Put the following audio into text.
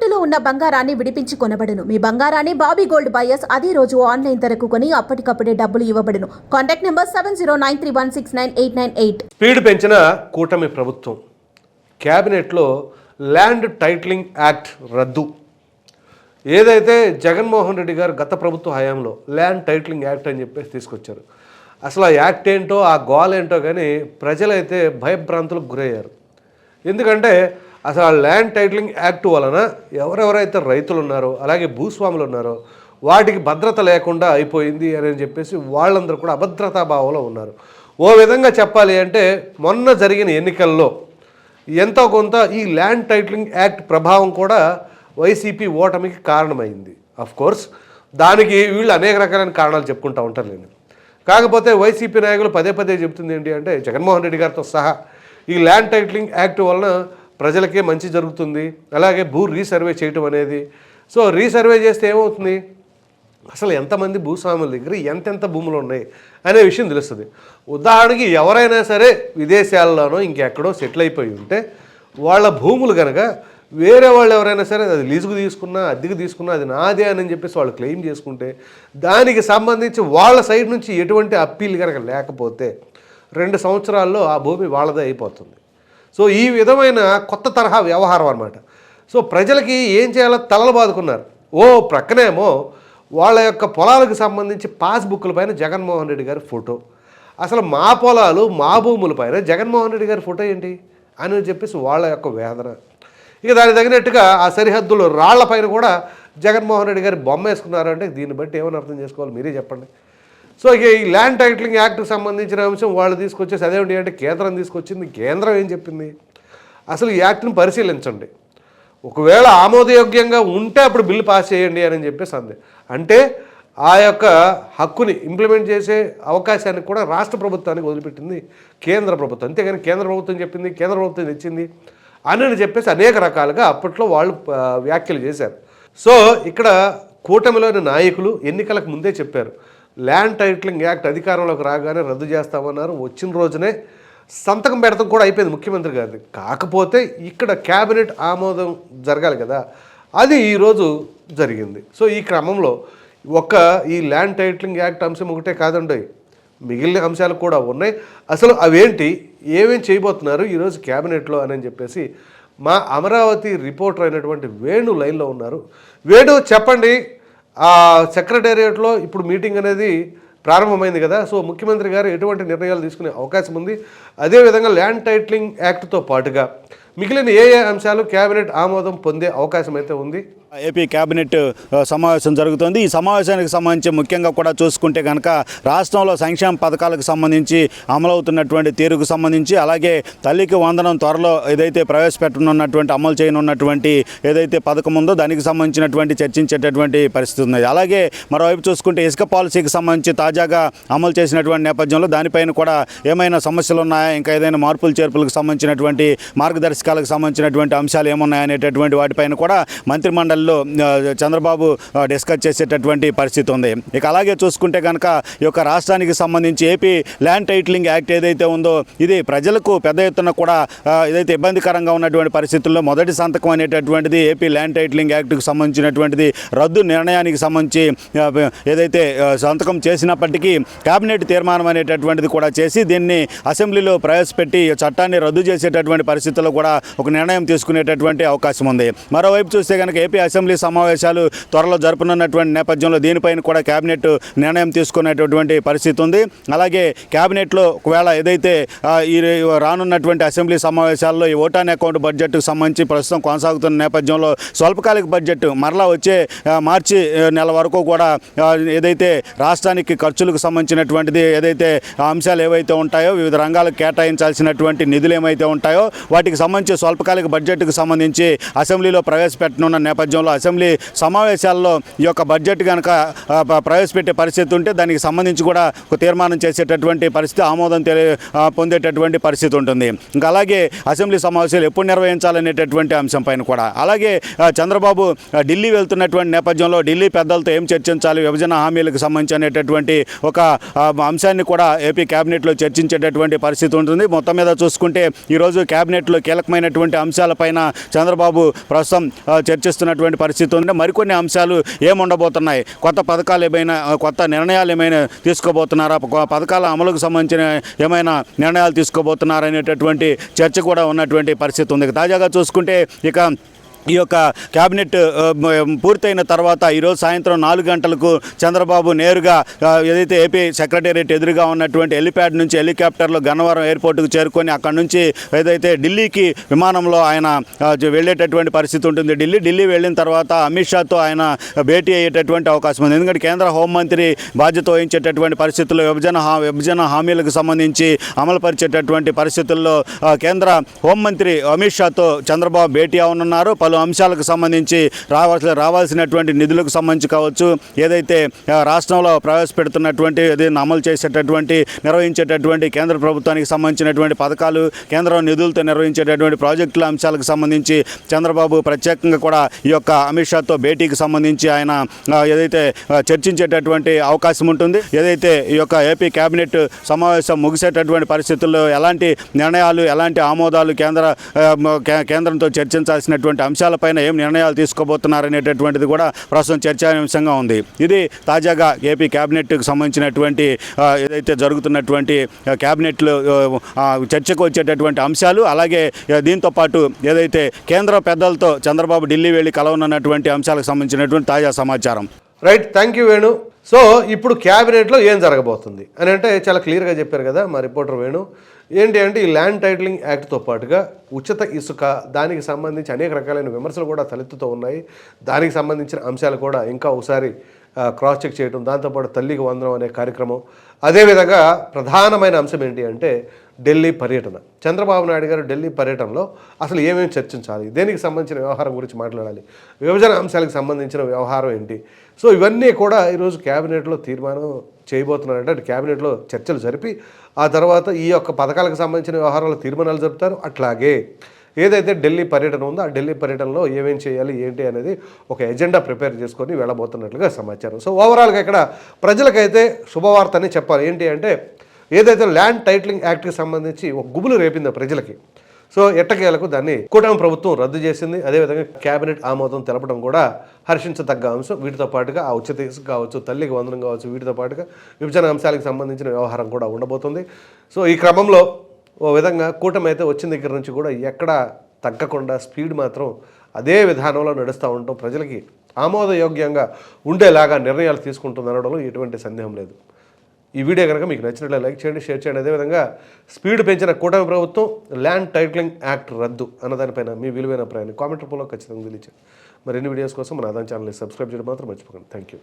తాకట్టులో ఉన్న బంగారాన్ని విడిపించి కొనబడును. మీ బంగారాన్ని బాబీ గోల్డ్ బయర్స్ అదే రోజు ఆన్లైన్ ధరకు కొని అప్పటికప్పుడే డబ్బులు ఇవ్వబడును. Contact number seven zero nine three one six nine eight nine eight. Speed పెంచిన కూటమి ప్రభుత్వం. క్యాబినెట్లో ల్యాండ్ టైటిలింగ్ యాక్ట్ రద్దు. ఏదైతే జగన్మోహన్ రెడ్డి గారు గత ప్రభుత్వ హయాంలో ల్యాండ్ టైటిలింగ్ యాక్ట్ అని చెప్పేసి తీసుకొచ్చారు. అసలు ఆ యాక్ట్ ఏంటో ఆ గోల్ ఏంటో కానీ ప్రజలైతే భయభ్రాంతులకు గురయ్యారు. ఎందుకంటే అసలు ఆ ల్యాండ్ టైటిలింగ్ యాక్ట్ వలన ఎవరెవరైతే రైతులు ఉన్నారో అలాగే భూస్వాములు ఉన్నారో వాటికి భద్రత లేకుండా అయిపోయింది అని చెప్పేసి వాళ్ళందరూ కూడా అభద్రతా భావంలో ఉన్నారు. ఓ విధంగా చెప్పాలి అంటే మొన్న జరిగిన ఎన్నికల్లో ఎంతో కొంత ఈ ల్యాండ్ టైటిలింగ్ యాక్ట్ ప్రభావం కూడా వైసీపీ ఓటమికి కారణమైంది. కోర్స్ దానికి వీళ్ళు అనేక రకాలైన కారణాలు చెప్పుకుంటూ ఉంటారు నేను. కాకపోతే వైసీపీ నాయకులు పదే పదే చెబుతుంది ఏంటి అంటే జగన్మోహన్ రెడ్డి గారితో సహా ఈ ల్యాండ్ టైటిలింగ్ యాక్ట్ వలన ప్రజలకే మంచి జరుగుతుంది. అలాగే భూ రీసర్వే చేయటం అనేది. సో రీసర్వే చేస్తే ఏమవుతుంది? అసలు ఎంతమంది భూస్వాముల దగ్గర ఎంతెంత భూములు ఉన్నాయి అనే విషయం తెలుస్తుంది. ఉదాహరణకి ఎవరైనా సరే విదేశాల్లోనో ఇంకెక్కడో సెటిల్ అయిపోయి ఉంటే వాళ్ళ భూములు కనుక వేరే వాళ్ళు ఎవరైనా సరే అది లీజుకు తీసుకున్నా అద్దెకు తీసుకున్నా అది నాదే అని చెప్పేసి వాళ్ళు క్లెయిమ్ చేసుకుంటే దానికి సంబంధించి వాళ్ళ సైడ్ నుంచి ఎటువంటి అప్పీల్ కనుక లేకపోతే రెండు సంవత్సరాల్లో ఆ భూమి వాళ్ళదే అయిపోతుంది. సో ఈ విధమైన కొత్త తరహా వ్యవహారం అనమాట సో ప్రజలకి ఏం చేయాలో తలలు బాదుకున్నారు. ఓ ప్రక్కనేమో వాళ్ళ యొక్క పొలాలకు సంబంధించి పాస్బుక్ల పైన జగన్మోహన్ రెడ్డి గారి ఫోటో. అసలు మా పొలాలు మా భూముల పైన జగన్మోహన్ రెడ్డి గారి ఫోటో ఏంటి? అని చెప్పేసి వాళ్ళ యొక్క వేదన. ఇక దానికి తగినట్టుగా ఆ సరిహద్దులు రాళ్ళ పైన కూడా జగన్మోహన్ రెడ్డి గారి బొమ్మ వేసుకున్నారంటే దీన్ని బట్టి ఏమని అర్థం చేసుకోవాలి? మీరే చెప్పండి. సో ఇక ఈ ల్యాండ్ టైటిలింగ్ యాక్ట్కి సంబంధించిన అంశం వాళ్ళు తీసుకొచ్చేసి అదేమిటి అంటే కేంద్రం తీసుకొచ్చింది. కేంద్రం ఏం చెప్పింది? అసలు ఈ యాక్ట్ని పరిశీలించండి. ఒకవేళ ఆమోదయోగ్యంగా ఉంటే అప్పుడు బిల్లు పాస్ చేయండి అని చెప్పేసి అంది. అంటే ఆ యొక్క హక్కుని ఇంప్లిమెంట్ చేసే అవకాశాన్ని కూడా రాష్ట్ర ప్రభుత్వానికి వదిలిపెట్టింది కేంద్ర ప్రభుత్వం. అంతేగాని కేంద్ర ప్రభుత్వం చెప్పింది కేంద్ర ప్రభుత్వం తెచ్చింది అని చెప్పేసి అనేక రకాలుగా అప్పట్లో వాళ్ళు వ్యాఖ్యలు చేశారు. సో ఇక్కడ కూటమిలోని నాయకులు ఎన్నికలకు ముందే చెప్పారు. ల్యాండ్ టైటిలింగ్ యాక్ట్ అధికారంలోకి రాగానే రద్దు చేస్తామన్నారు. వచ్చిన రోజునే సంతకం పెడతాం కూడా అయిపోయింది ముఖ్యమంత్రి గారిది. కాకపోతే ఇక్కడ క్యాబినెట్ ఆమోదం జరగాలి కదా. అది ఈరోజు జరిగింది. సో ఈ క్రమంలో ఒక ఈ ల్యాండ్ టైటిలింగ్ యాక్ట్ అంశం ఒకటే కాదండి. మిగిలిన అంశాలు కూడా ఉన్నాయి. అసలు అవేంటి? ఏమేం చేయబోతున్నారు? ఈరోజు క్యాబినెట్లో అని చెప్పేసి మా అమరావతి రిపోర్టర్ అయినటువంటి వేణు లైన్లో ఉన్నారు. వేణు చెప్పండి. ఆ సెక్రటేరియట్లో ఇప్పుడు మీటింగ్ అనేది ప్రారంభమైంది కదా సో ముఖ్యమంత్రి గారు ఎటువంటి నిర్ణయాలు తీసుకునే అవకాశం ఉంది. అదేవిధంగా ల్యాండ్ టైట్లింగ్ యాక్ట్తో పాటుగా మిగిలిన ఏ ఏ అంశాలు కేబినెట్ ఆమోదం పొందే అవకాశం అయితే ఉంది. ఏపీ కేబినెట్ సమావేశం జరుగుతుంది. ఈ సమావేశానికి సంబంధించి ముఖ్యంగా కూడా చూసుకుంటే కనుక రాష్ట్రంలో సంక్షేమ పథకాలకు సంబంధించి అమలవుతున్నటువంటి తీరుకు సంబంధించి అలాగే తల్లికి వందనం త్వరలో ఏదైతే ప్రవేశపెట్టనున్నటువంటి అమలు చేయనున్నటువంటి ఏదైతే పథకం ఉందో దానికి సంబంధించినటువంటి చర్చించేటటువంటి పరిస్థితి ఉంది అలాగే మరోవైపు చూసుకుంటే ఇసుక పాలసీకి సంబంధించి తాజాగా అమలు చేసినటువంటి నేపథ్యంలో దానిపైన కూడా ఏమైనా సమస్యలు ఉన్నాయా ఇంకా ఏదైనా మార్పులు చేర్పులకు సంబంధించినటువంటి మార్గదర్శకాలకు సంబంధించినటువంటి అంశాలు ఏమున్నాయనేటటువంటి వాటిపైన కూడా మంత్రిమండలి ఆ, చంద్రబాబు డిస్కస్ చేసేటటువంటి పరిస్థితి ఉంది. ఇక అలాగే చూసుకుంటే కనుక ఈ యొక్క రాష్ట్రానికి సంబంధించి ఏపీ ల్యాండ్ టైటిలింగ్ యాక్ట్ ఏదైతే ఉందో ఇది ప్రజలకు పెద్ద ఎత్తున కూడా ఏదైతే ఇబ్బందికరంగా ఉన్నటువంటి పరిస్థితుల్లో మొదటి సంతకం అనేటటువంటిది ఏపీ ల్యాండ్ టైటిలింగ్ యాక్ట్కి సంబంధించినటువంటిది రద్దు నిర్ణయానికి సంబంధించి ఏదైతే సంతకం చేసినప్పటికీ కేబినెట్ తీర్మానం అనేటటువంటిది కూడా చేసి దీన్ని అసెంబ్లీలో ప్రవేశపెట్టి చట్టాన్ని రద్దు చేసేటటువంటి పరిస్థితుల్లో కూడా ఒక నిర్ణయం తీసుకునేటటువంటి అవకాశం ఉంది. మరోవైపు చూస్తే కనుక ఏపీ అసెంబ్లీ సమావేశాలు త్వరలో జరుపునున్నటువంటి నేపథ్యంలో దీనిపైన కూడా కేబినెట్ నిర్ణయం తీసుకునేటటువంటి పరిస్థితి ఉంది. అలాగే కేబినెట్లో ఒకవేళ ఏదైతే ఈ రానున్నటువంటి అసెంబ్లీ సమావేశాల్లో ఈ ఓటాన్ అకౌంట్ బడ్జెట్కు సంబంధించి ప్రస్తుతం కొనసాగుతున్న నేపథ్యంలో స్వల్పకాలిక బడ్జెట్ మరలా వచ్చే మార్చి నెల వరకు కూడా ఏదైతే రాష్ట్రానికి ఖర్చులకు సంబంధించినటువంటిది ఏదైతే అంశాలు ఏవైతే ఉంటాయో వివిధ రంగాలకు కేటాయించాల్సినటువంటి నిధులు ఏమైతే ఉంటాయో వాటికి సంబంధించి స్వల్పకాలిక బడ్జెట్కు సంబంధించి అసెంబ్లీలో ప్రవేశపెట్టనున్న నేపథ్యంలో అసెంబ్లీ సమావేశాల్లో ఈ యొక్క బడ్జెట్ కనుక ప్రవేశపెట్టే పరిస్థితి ఉంటే దానికి సంబంధించి కూడా ఒక తీర్మానం చేసేటటువంటి పరిస్థితి ఆమోదం తెలి పొందేటటువంటి పరిస్థితి ఉంటుంది. ఇంకా అలాగే అసెంబ్లీ సమావేశాలు ఎప్పుడు నిర్వహించాలనేటటువంటి అంశం పైన కూడా. అలాగే చంద్రబాబు ఢిల్లీ వెళ్తున్నటువంటి నేపథ్యంలో ఢిల్లీ పెద్దలతో ఏం చర్చించాలి విభజన హామీలకు సంబంధించి అనేటటువంటి ఒక అంశాన్ని కూడా ఏపీ కేబినెట్లో చర్చించేటటువంటి పరిస్థితి ఉంటుంది. మొత్తం మీద చూసుకుంటే ఈరోజు కేబినెట్లో కీలకమైనటువంటి అంశాలపైన చంద్రబాబు ప్రస్తుతం చర్చిస్తున్నటువంటి చర్చిస్తున్నటువంటి పరిస్థితి ఉంది మరికొన్ని అంశాలు ఏముండబోతున్నాయి? కొత్త పథకాలు ఏమైనా కొత్త నిర్ణయాలు ఏమైనా తీసుకోబోతున్నారా? పథకాల అమలుకు సంబంధించిన ఏమైనా నిర్ణయాలు తీసుకోబోతున్నారా అనేటటువంటి చర్చ కూడా ఉన్నటువంటి పరిస్థితి ఉంది. తాజాగా చూసుకుంటే ఇక ఈ యొక్క క్యాబినెట్ పూర్తయిన తర్వాత ఈరోజు సాయంత్రం నాలుగు గంటలకు చంద్రబాబు నేరుగా ఏదైతే ఏపీ సెక్రటేరియట్ ఎదురుగా ఉన్నటువంటి హెలిప్యాడ్ నుంచి హెలికాప్టర్లో గన్నవరం ఎయిర్పోర్ట్కు చేరుకొని అక్కడ నుంచి ఏదైతే ఢిల్లీకి విమానంలో ఆయన వెళ్ళేటటువంటి పరిస్థితి ఉంటుంది. ఢిల్లీ ఢిల్లీ వెళ్ళిన తర్వాత అమిత్ షాతో ఆయన భేటీ అయ్యేటటువంటి అవకాశం ఉంది. ఎందుకంటే కేంద్ర హోంమంత్రి బాధ్యత వహించేటటువంటి పరిస్థితుల్లో విభజన హా విభజన హామీలకు సంబంధించి అమలుపరిచేటటువంటి పరిస్థితుల్లో కేంద్ర హోంమంత్రి అమిత్ షాతో చంద్రబాబు భేటీ అవనున్నారు పలు అంశాలకు సంబంధించి రావాల్సిన రావాల్సినటువంటి నిధులకు సంబంధించి కావచ్చు ఏదైతే రాష్ట్రంలో ప్రవేశపెడుతున్నటువంటి ఏదైనా అమలు చేసేటటువంటి నిర్వహించేటటువంటి కేంద్ర ప్రభుత్వానికి సంబంధించినటువంటి పథకాలు కేంద్రం నిధులతో నిర్వహించేటటువంటి ప్రాజెక్టుల అంశాలకు సంబంధించి చంద్రబాబు ప్రత్యేకంగా కూడా ఈ యొక్క అమిత్ షాతో భేటీకి సంబంధించి ఆయన ఏదైతే చర్చించేటటువంటి అవకాశం ఉంటుంది ఏదైతే ఈ యొక్క ఏపీ కేబినెట్ సమావేశం ముగిసేటటువంటి పరిస్థితుల్లో ఎలాంటి నిర్ణయాలు ఎలాంటి ఆమోదాలు కేంద్ర కేంద్రంతో చర్చించాల్సినటువంటి అంశాలపైన ఏం నిర్ణయాలు తీసుకోబోతున్నారనేటటువంటిది కూడా ప్రస్తుతం చర్చాంశంగా ఉంది. ఇది తాజాగా ఏపీ కేబినెట్కి సంబంధించినటువంటి ఏదైతే జరుగుతున్నటువంటి క్యాబినెట్లు చర్చకు వచ్చేటటువంటి అంశాలు అలాగే దీంతో పాటు ఏదైతే కేంద్ర పెద్దలతో చంద్రబాబు ఢిల్లీ వెళ్ళి కలవనున్నటువంటి అంశాలకు సంబంధించినటువంటి తాజా సమాచారం. Right thank you Venu. So ఇప్పుడు క్యాబినెట్లో ఏం జరగబోతుంది? అని అంటే చాలా క్లియర్గా చెప్పారు కదా మా రిపోర్టర్ వేణు. ఏంటి అంటే ఈ ల్యాండ్ టైటిలింగ్ యాక్ట్తో పాటుగా ఉచిత ఇసుక దానికి సంబంధించి అనేక రకాలైన విమర్శలు కూడా తలెత్తుతూ ఉన్నాయి. దానికి సంబంధించిన అంశాలు కూడా ఇంకా ఒకసారి క్రాస్ చెక్ చేయడం దాంతోపాటు తల్లికి వందనం అనే కార్యక్రమం. అదేవిధంగా ప్రధానమైన అంశం ఏంటి అంటే ఢిల్లీ పర్యటన. చంద్రబాబు నాయుడు గారు ఢిల్లీ పర్యటనలో అసలు ఏమేమి చర్చించాలి? దేనికి సంబంధించిన వ్యవహారం గురించి మాట్లాడాలి? విభజన అంశాలకు సంబంధించిన వ్యవహారం ఏంటి? సో ఇవన్నీ కూడా ఈరోజు క్యాబినెట్లో తీర్మానం చేయబోతున్నారంటే అటు క్యాబినెట్లో చర్చలు జరిపి ఆ తర్వాత ఈ యొక్క పథకాలకు సంబంధించిన వ్యవహారాలు తీర్మానాలు జరుపుతారు. అట్లాగే ఏదైతే ఢిల్లీ పర్యటన ఉందో ఆ ఢిల్లీ పర్యటనలో ఏమేం చేయాలి ఏంటి అనేది ఒక ఎజెండా ప్రిపేర్ చేసుకొని వెళ్ళబోతున్నట్లుగా సమాచారం. సో ఓవరాల్గా ఇక్కడ ప్రజలకైతే శుభవార్త అని చెప్పాలి. ఏంటి అంటే ఏదైతే ల్యాండ్ టైటిలింగ్ యాక్ట్కి సంబంధించి ఒక గుబులు రేపిందో ప్రజలకి. సో ఎట్టకేలకు దాన్ని కూటమి ప్రభుత్వం రద్దు చేసింది. అదేవిధంగా కేబినెట్ ఆమోదం తెలపడం కూడా హర్షించదగ్గ అంశం. వీటితో పాటుగా ఆ ఉచిత కావచ్చు తల్లికి వందనం కావచ్చు వీటితో పాటుగా విభజన అంశాలకు సంబంధించిన వ్యవహారం కూడా ఉండబోతుంది. సో ఈ క్రమంలో ఓ విధంగా కూటమి అయితే వచ్చిన దగ్గర నుంచి కూడా ఎక్కడ తగ్గకుండా స్పీడ్ మాత్రం అదే విధానంలో నడుస్తూ ఉండటం ప్రజలకి ఆమోదయోగ్యంగా ఉండేలాగా నిర్ణయాలు తీసుకుంటుంది అనడంలో ఎటువంటి సందేహం లేదు. ఈ వీడియో కనుక మీకు నచ్చినట్లయితే లైక్ చేయండి షేర్ చేయండి. అదేవిధంగా స్పీడ్ పెంచిన కూటమి ప్రభుత్వం ల్యాండ్ టైటిలింగ్ యాక్ట్ రద్దు అన్నదానిపైన మీ విలువైన అభిప్రాయాన్ని కామెంట్ రూపంలో ఖచ్చితంగా తెలియచేయండి. మరిన్ని వీడియోస్ కోసం మన ఆదాయం ఛానల్ని సబ్స్క్రైబ్ చేయడం మాత్రం మర్చిపోకండి. Thank you